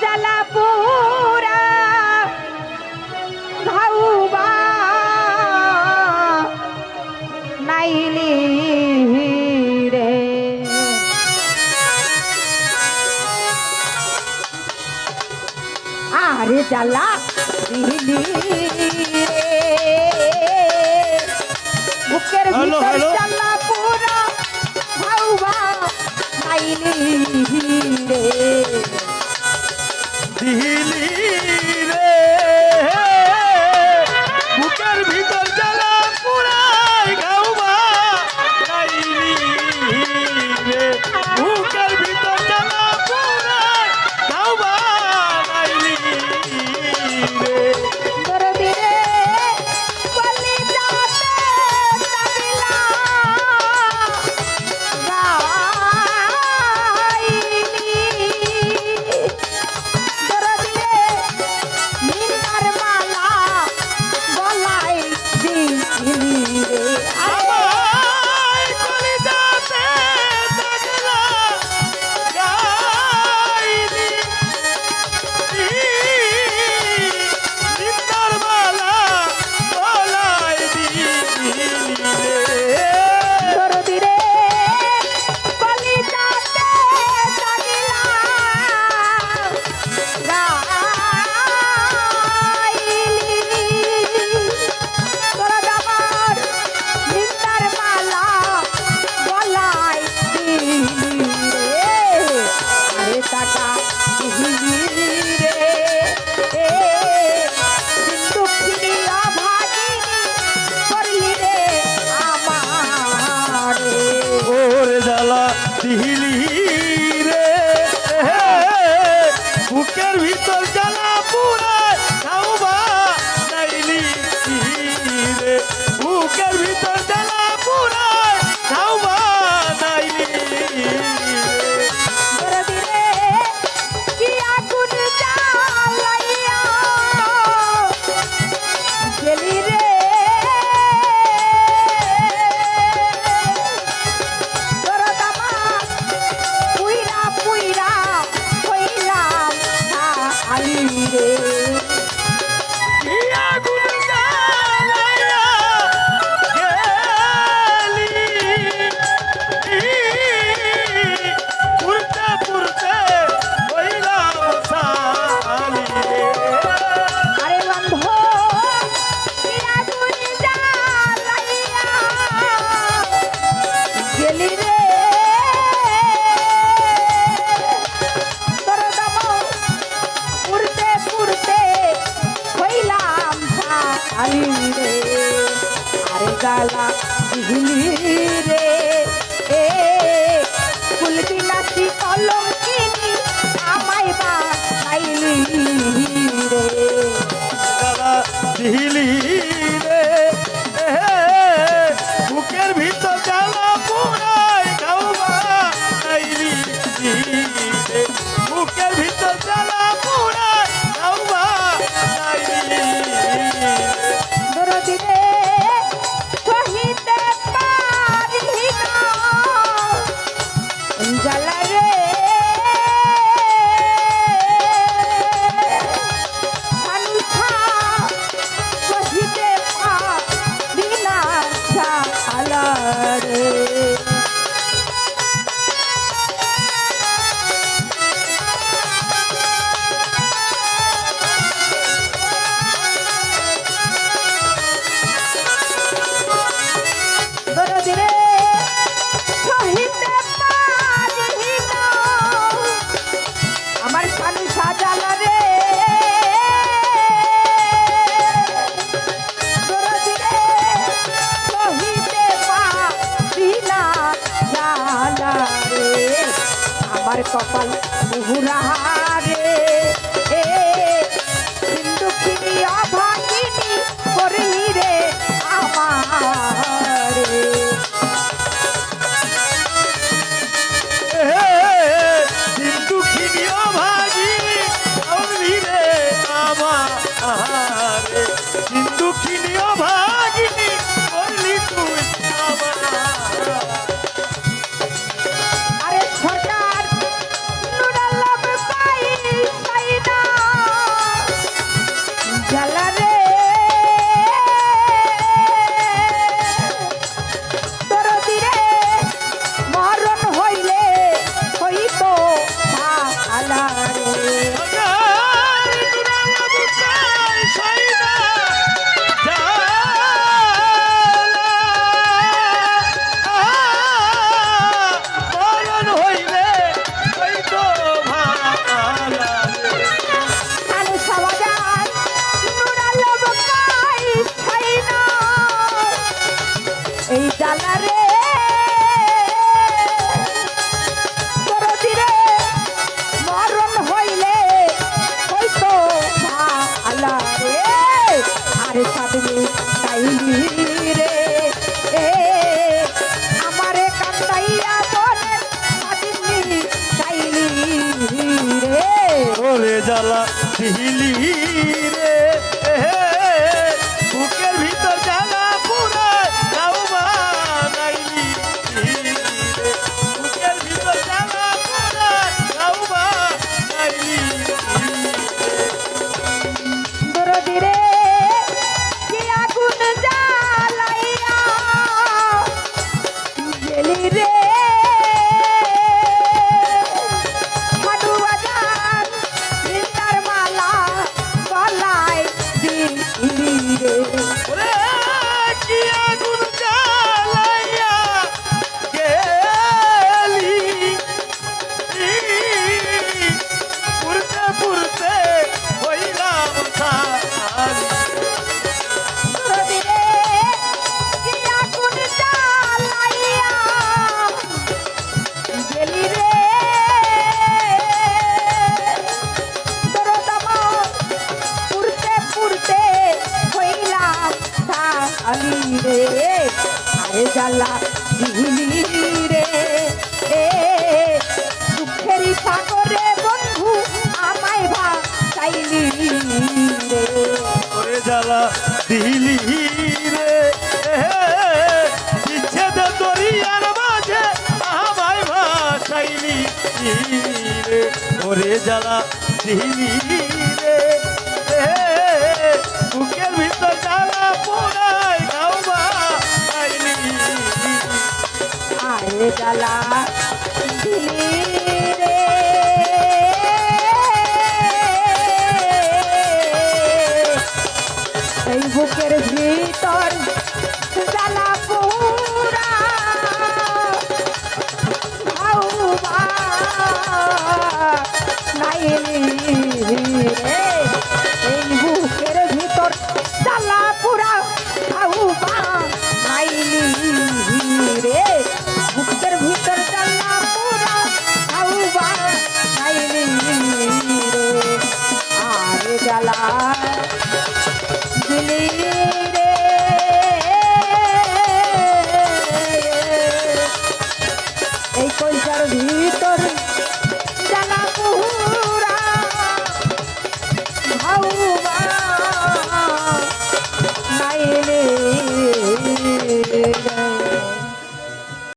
জ্বালা পুরা ধাউবা নাইলি রে আরে জ্বালা দিলি বুকের ভিতর জ্বালা পুরা ধাউবা নাইলি রে Yeah. রে আর গালা দিলি রে। এ কুলবি নাচি কলম আমায় বা রে। গালা রে আমার ছিলি জ্বালা ভুলি রে এ, দুঃখের সাগরে বন্ধু আমায় ভা চাইলি রে জ্বালা দিলি রে বিচ্ছেদ দরিয়ার মাঝে আমায় ভাসাইলি রে। ওরে জ্বালা দিলি জ্বালা দিলি রে এই বুকের ভিতর জ্বালা পুরা। ভাউবা নাই রে।